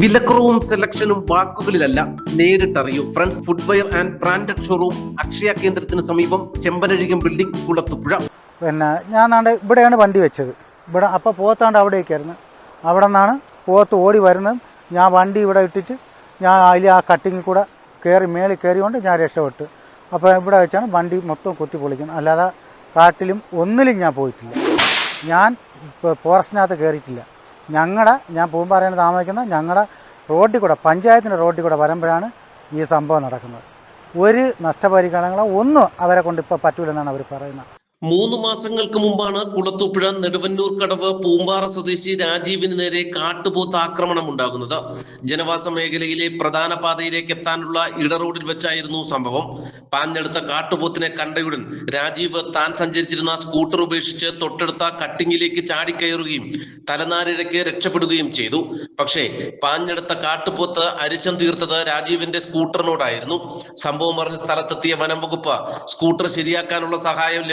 വിലക്കുറവും സെലക്ഷനും വാക്കുകളിലല്ല നേരിട്ടറിയൂ. Friends footwear and branded showroom Akshaya കേന്ദ്രത്തിന് സമീപം ചെമ്പനഴികം ബിൽഡിംഗ് കുളത്തുപുഴ. പിന്നെ ഞാൻ നാണ്ട് ഇവിടെയാണ് വണ്ടി വെച്ചത്. ഇവിടെ അപ്പോൾ പോത്താണ്ട് അവിടേക്കായിരുന്നു. അവിടെ നിന്നാണ് പോത്ത് ഓടി വരുന്നത്. ഞാൻ വണ്ടി ഇവിടെ ഇട്ടിട്ട് ഞാൻ അതിൽ ആ കട്ടിങ്ങിൽ കൂടെ കയറി മേളിൽ കയറിക്കൊണ്ട് ഞാൻ രക്ഷപ്പെട്ടു. അപ്പോൾ ഇവിടെ വെച്ചാണ് വണ്ടി മൊത്തം കുത്തി പൊളിക്കുന്നത്. അല്ലാതെ കാട്ടിലും ഒന്നിലും ഞാൻ പോയിട്ടില്ല. ഞാൻ ഇപ്പോൾ ഫോറസ്റ്റിനകത്ത് കയറിയിട്ടില്ല ഞങ്ങളുടെ ഞാൻ പൂമ്പാറയാണ് താമസിക്കുന്ന ഞങ്ങളുടെ റോഡിൽ കൂടെ പഞ്ചായത്തിന്റെ റോഡിൽ കൂടെ വരുമ്പോഴാണ് ഈ സംഭവം നടക്കുന്നത്. ഒരു നഷ്ടപരിഹാരങ്ങളോ ഒന്നും അവരെ കൊണ്ട് ഇപ്പോൾ പറ്റൂലെന്നാണ് അവർ പറയുന്നത്. മൂന്ന് മാസങ്ങൾക്ക് മുമ്പാണ് കുളത്തൂപ്പുഴ നെടുവന്നൂർ കടവ് പൂമ്പാറ സ്വദേശി രാജീവിന് നേരെ കാട്ടുപോത്ത് ആക്രമണം ഉണ്ടാകുന്നത്. ജനവാസ മേഖലയിലെ പ്രധാന പാതയിലേക്ക് എത്താനുള്ള ഇടറോഡിൽ വെച്ചായിരുന്നു സംഭവം. പാഞ്ഞെടുത്ത കാട്ടുപോത്തിനെ കണ്ടയുടൻ രാജീവ് താൻ സഞ്ചരിച്ചിരുന്ന സ്കൂട്ടർ ഉപേക്ഷിച്ച് തൊട്ടടുത്ത കട്ടിങ്ങിലേക്ക് ചാടിക്കയറുകയും തലനാരിഴയ്ക്ക് രക്ഷപ്പെടുകയും ചെയ്തു. പക്ഷേ പാഞ്ഞെടുത്ത കാട്ടുപോത്ത് അരിച്ചം തീർത്തത് രാജീവിന്റെ സ്കൂട്ടറിനോടായിരുന്നു. സംഭവം അറിഞ്ഞ സ്ഥലത്തെത്തിയ വനം വകുപ്പ് സ്കൂട്ടർ ശരിയാക്കാനുള്ള സഹായം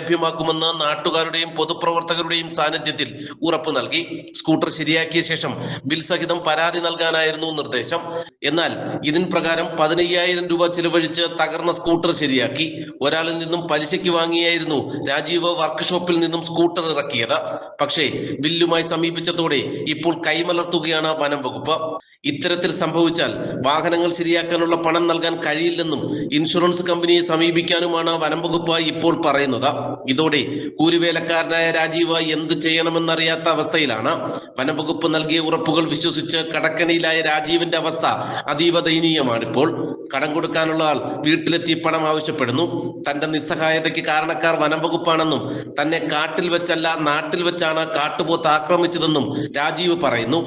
ലഭ്യമാക്കുമെന്ന് നാട്ടുകാരുടെയും പൊതുപ്രവർത്തകരുടെയും സാന്നിധ്യത്തിൽ ഉറപ്പ് നൽകി. സ്കൂട്ടർ ശരിയാക്കിയ ശേഷം ബിൽ സഹിതം പരാതി നൽകാനായിരുന്നു നിർദ്ദേശം. എന്നാൽ ഇതിൻ പ്രകാരം പതിനയ്യായിരം രൂപ ചിലവഴിച്ച് തകർന്ന സ്കൂട്ടർ ശരിയാക്കി. ഒരാളിൽ നിന്നും പലിശയ്ക്ക് വാങ്ങിയായിരുന്നു രാജീവ് വർക്ക്ഷോപ്പിൽ നിന്നും സ്കൂട്ടർ ഇറക്കിയത്. പക്ഷേ ബില്ലുമായി സമീപിച്ചതോടെ ഇപ്പോൾ കൈമലർത്തുകയാണ് വനം വകുപ്പ്. ഇത്തരത്തിൽ സംഭവിച്ചാൽ വാഹനങ്ങൾ ശരിയാക്കാനുള്ള പണം നൽകാൻ കഴിയില്ലെന്നും ഇൻഷുറൻസ് കമ്പനിയെ സമീപിക്കാനുമാണ് വനം വകുപ്പ് ഇപ്പോൾ പറയുന്നത്. ഇതോടെ കൂലിവേലക്കാരനായ രാജീവ് എന്ത് ചെയ്യണമെന്നറിയാത്ത അവസ്ഥയിലാണ്. വനം വകുപ്പ് നൽകിയ ഉറപ്പുകൾ വിശ്വസിച്ച് കടക്കണിയിലായ രാജീവിന്റെ അവസ്ഥ അതീവ ദയനീയമാണിപ്പോൾ. കടം കൊടുക്കാനുള്ള ആൾ വീട്ടിലെത്തി പണം ആവശ്യപ്പെടുന്നു. തന്റെ നിസ്സഹായതയ്ക്ക് കാരണക്കാർ വനം വകുപ്പാണെന്നും തന്നെ കാട്ടിൽ വെച്ചല്ല നാട്ടിൽ വെച്ചാണ് കാട്ടുപോത്ത് ആക്രമിച്ചതെന്നും രാജീവ് പറയുന്നു.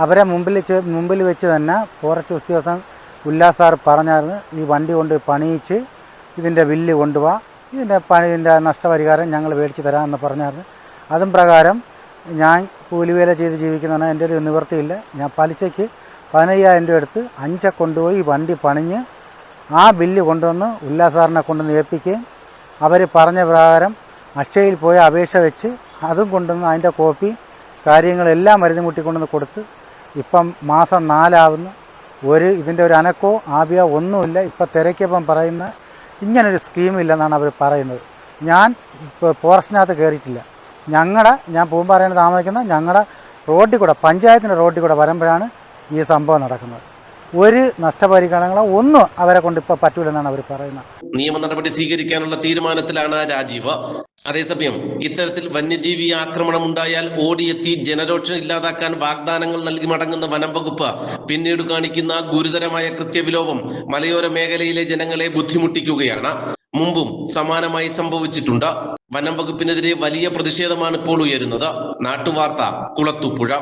അവരെ മുമ്പിൽ മുമ്പിൽ വെച്ച് തന്നെ ഫോറസ്റ്റ് ഉദ്യോഗസ്ഥൻ ഉല്ലാസ് സാർ പറഞ്ഞായിരുന്നു ഈ വണ്ടി കൊണ്ട് പണിയിച്ച് ഇതിന്റെ ബില്ല് കൊണ്ടുപോവാ ഇതിന്റെ പണി ഇതിന്റെ നഷ്ടപരിഹാരം ഞങ്ങൾ മേടിച്ച് തരാമെന്ന് പറഞ്ഞായിരുന്നു. അതും പ്രകാരം ഞാൻ കൂലിവേല ചെയ്ത് ജീവിക്കുന്നതാണ് എന്റെ ഒരു നിവൃത്തിയില്ല. ഞാൻ പലിശയ്ക്ക് പതിനയ്യായിരം രൂപ എടുത്ത് അഞ്ചെ കൊണ്ടുപോയി വണ്ടി പണിഞ്ഞ് ആ ബില്ല് കൊണ്ടുവന്ന് ഉല്ലാസ് സാറിനെ കൊണ്ടുവന്ന് ഏൽപ്പിക്കുകയും അവർ പറഞ്ഞ പ്രകാരം അക്ഷയയിൽ പോയി അപേക്ഷ വെച്ച് അതും കൊണ്ടുവന്ന് അതിന്റെ കോപ്പി കാര്യങ്ങളെല്ലാം മരുന്ന് മുട്ടിക്കൊണ്ടുവന്ന് കൊടുത്ത് ഇപ്പം മാസം നാലാവുന്നു. ഒരു ഇതിന്റെ ഒരു അനക്കോ ആവിയോ ഒന്നുമില്ല. ഇപ്പം തിരക്കിയപ്പം പറയുന്ന ഇങ്ങനൊരു സ്കീമില്ലെന്നാണ് അവർ പറയുന്നത്. ഞാൻ ഇപ്പോൾ ഫോറസ്റ്റിനകത്ത് കയറിയിട്ടില്ല. ഞങ്ങളുടെ ഞാൻ പൂമ്പാറയാണ് താമസിക്കുന്ന ഞങ്ങളുടെ റോഡിൽ കൂടെ പഞ്ചായത്തിന്റെ റോഡിൽ കൂടെ വരുമ്പോഴാണ് ഈ സംഭവം നടക്കുന്നത്. ഒരു നഷ്ടപരിഹാരങ്ങളോ ഒന്നും അവരെ കൊണ്ട് ഇപ്പോൾ പറ്റൂലെന്നാണ് അവർ പറയുന്നത്. നിയമ നടപടി സ്വീകരിക്കാനുള്ള തീരുമാനത്തിലാണ് രാജീവ്. അതേസമയം ഇത്തരത്തിൽ വന്യജീവി ആക്രമണം ഉണ്ടായാൽ ഓടിയെത്തി ജനരോക്ഷം ഇല്ലാതാക്കാൻ വാഗ്ദാനങ്ങൾ നൽകി മടങ്ങുന്ന വനം വകുപ്പ് പിന്നീട് കാണിക്കുന്ന ഗുരുതരമായ കൃത്യവിലോപം മലയോര മേഖലയിലെ ജനങ്ങളെ ബുദ്ധിമുട്ടിക്കുകയാണ്. മുമ്പും സമാനമായി സംഭവിച്ചിട്ടുണ്ട്. വനം വകുപ്പിനെതിരെ വലിയ പ്രതിഷേധമാണ് ഇപ്പോൾ ഉയരുന്നത്. നാട്ടുവാർത്ത കുളത്തുപുഴ.